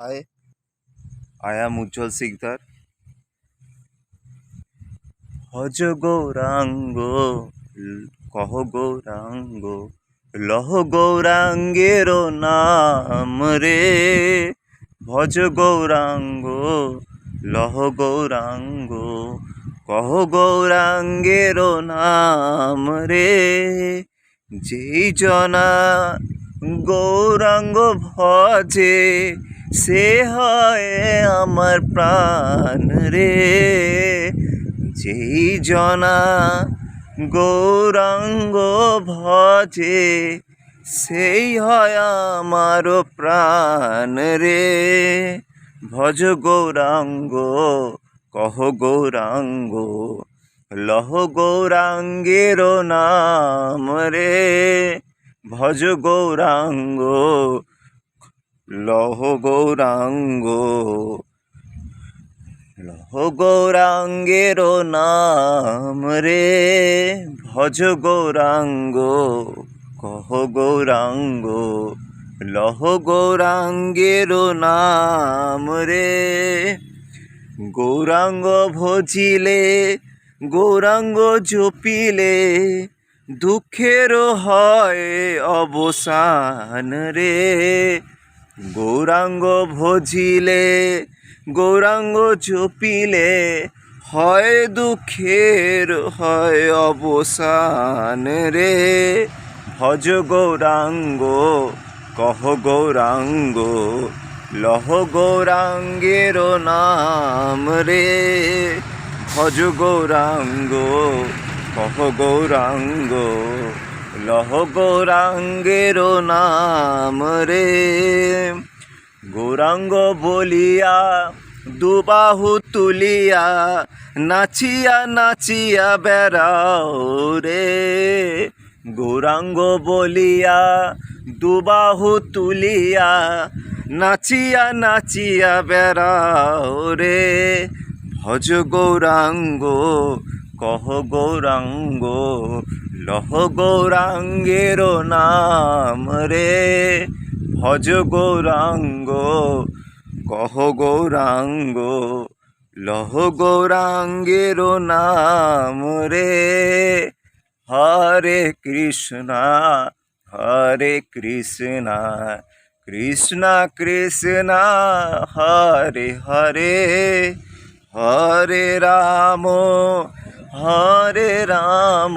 Hi I am Ujjwal Sikdar ভজ গৌরাঙ্গ কহ গৌরাঙ্গ লহ গৌরাঙ্গের নাম রে ভজ গৌরাঙ্গ লহ গৌরাঙ্গ কহ গৌরাঙ্গের নাম রে যেই জনা গৌরাঙ্গ ভজে সে হয় আমার প্রাণ রে। যেই জনা গৌরাঙ্গ ভজে, সেই হয় আমার প্রাণ রে। ভজ গৌরাঙ্গ, কহ গৌরাঙ্গ, লহ গৌরাঙ্গের নাম রে। ভজ গৌরাঙ্গ লহ গৌরাঙ্গ, লহ গৌরাঙ্গের নাম রে ভজ গৌরাঙ্গ, কহ গৌরাঙ্গ, লহ গৌরাঙ্গের নাম রে। গৌরাঙ্গ ভজিলে, গৌরাঙ্গ জপিলে, দুঃখের হয় অবসান রে। গৌরাঙ্গ ভজিলে, গৌরাঙ্গ জপিলে হয় দুঃখের, হয় অবসান রে। ভজ গৌরাঙ্গ, কহ গৌরাঙ্গ, লহ গৌরাঙ্গের নাম রে। ভজ গৌরাঙ্গ, কহ গৌরাঙ্গ লহ গৌরাঙ্গের নাম রে। গৌরাঙ্গ বলিয়া দুবাহু তুলিয়া, নাচিয়া নাচিয়া বেড়াও রে। গৌরাঙ্গ বলিয়া দুবাহু তুলিয়া, নাচিয়া নাচিয়া বেড়াও রে। ভজ গৌরাঙ্গ, কহ গৌরাঙ্গ লহ গৌরাঙ্গের নাম রে। ভজ গৌরাঙ্গ, কহ গৌরাঙ্গ, লহ গৌরাঙ্গের নাম রে। হরে কৃষ্ণা হরে কৃষ্ণা, কৃষ্ণ কৃষ্ণ, হরে হরে। হরে রাম হরে রাম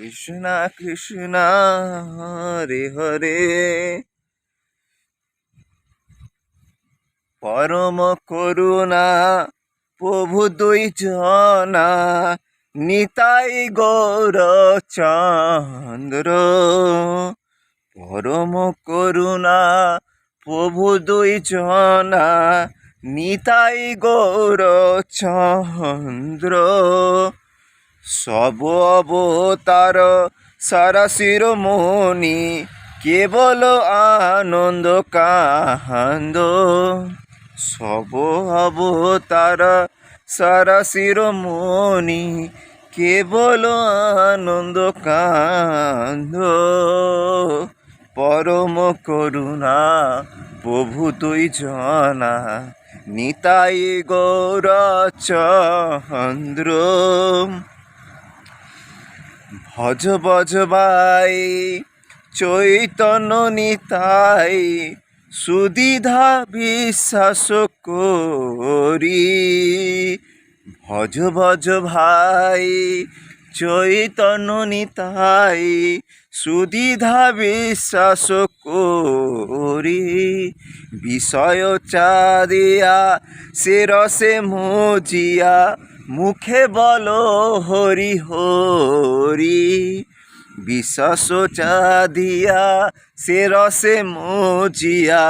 কৃষ্ণ কৃষ্ণ, হরে হরে। পরম করুণা, প্রভু দুই জনা, নিতাই গৌর চন্দ্র। পরম করুণা, প্রভু দুই জনা, নিতাই গৌর চন্দ্র। সব অবতার সারা শিরোমণি কেবল আনন্দ কান্দ সব অবতার সারা শিরোমণি কেবল আনন্দ কান্দ পরম করুণা প্রভু তুই জনা, নিতাই গৌর চন্দ্র। ভজ ভজ ভাই, চৈতন্য নিতাই সুদিধা বিশ্বাস করি। ভজ ভজ ভাই, চৈতন্য নিতাই সুদিধা বিশ্বাস করি। বিষয় চাঁদিয়া সে রসে মজিয়া মুখে বলো হরি হরি বিশ্বাস চাঁদিয়া সে রসে মজিয়া,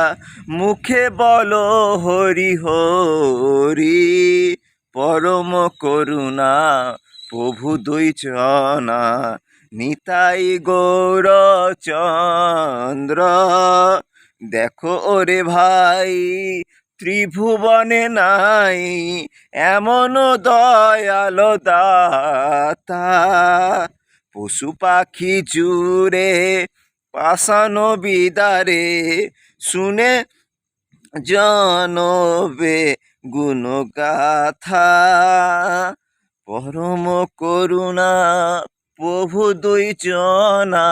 মুখে বলো হরি হরি, পরম করুণা প্রভু দুই চনা, নিতাই গৌর চন্দ্র, দেখো ওরে ভাই ত্রিভুবনে নাই, এমন দয়াল দাতা পশু পাখি জুড়ে পাশানো বিদারে, শুনে জনবে গুণগাথা। পরম করুণা, প্রভু দুই জনা,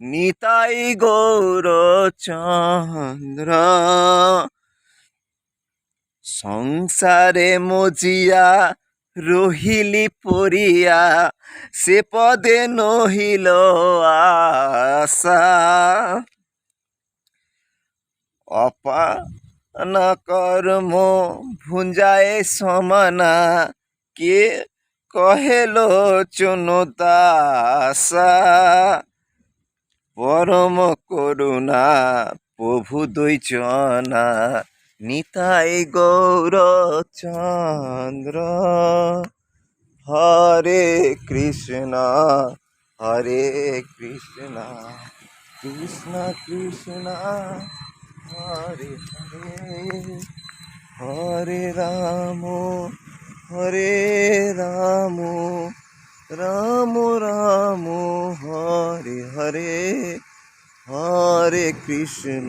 নিতাই গৌর চন্দ্র। সংসারে মজিয়া রহিলি পরিয়া সে পদে নহিল আশা। অপান কর্ম ভুঞ্জায় সমানা, কে কহেল চুনদাসা পরম করুণা প্রভু দুই চনা নিতাই গৌর চন্দ্র হরে কৃষ্ণ হরে কৃষ্ণ কৃষ্ণ কৃষ্ণ, হরে হরে হরে রাম হরে রাম রাম রাম, হরে হরে হরে কৃষ্ণ।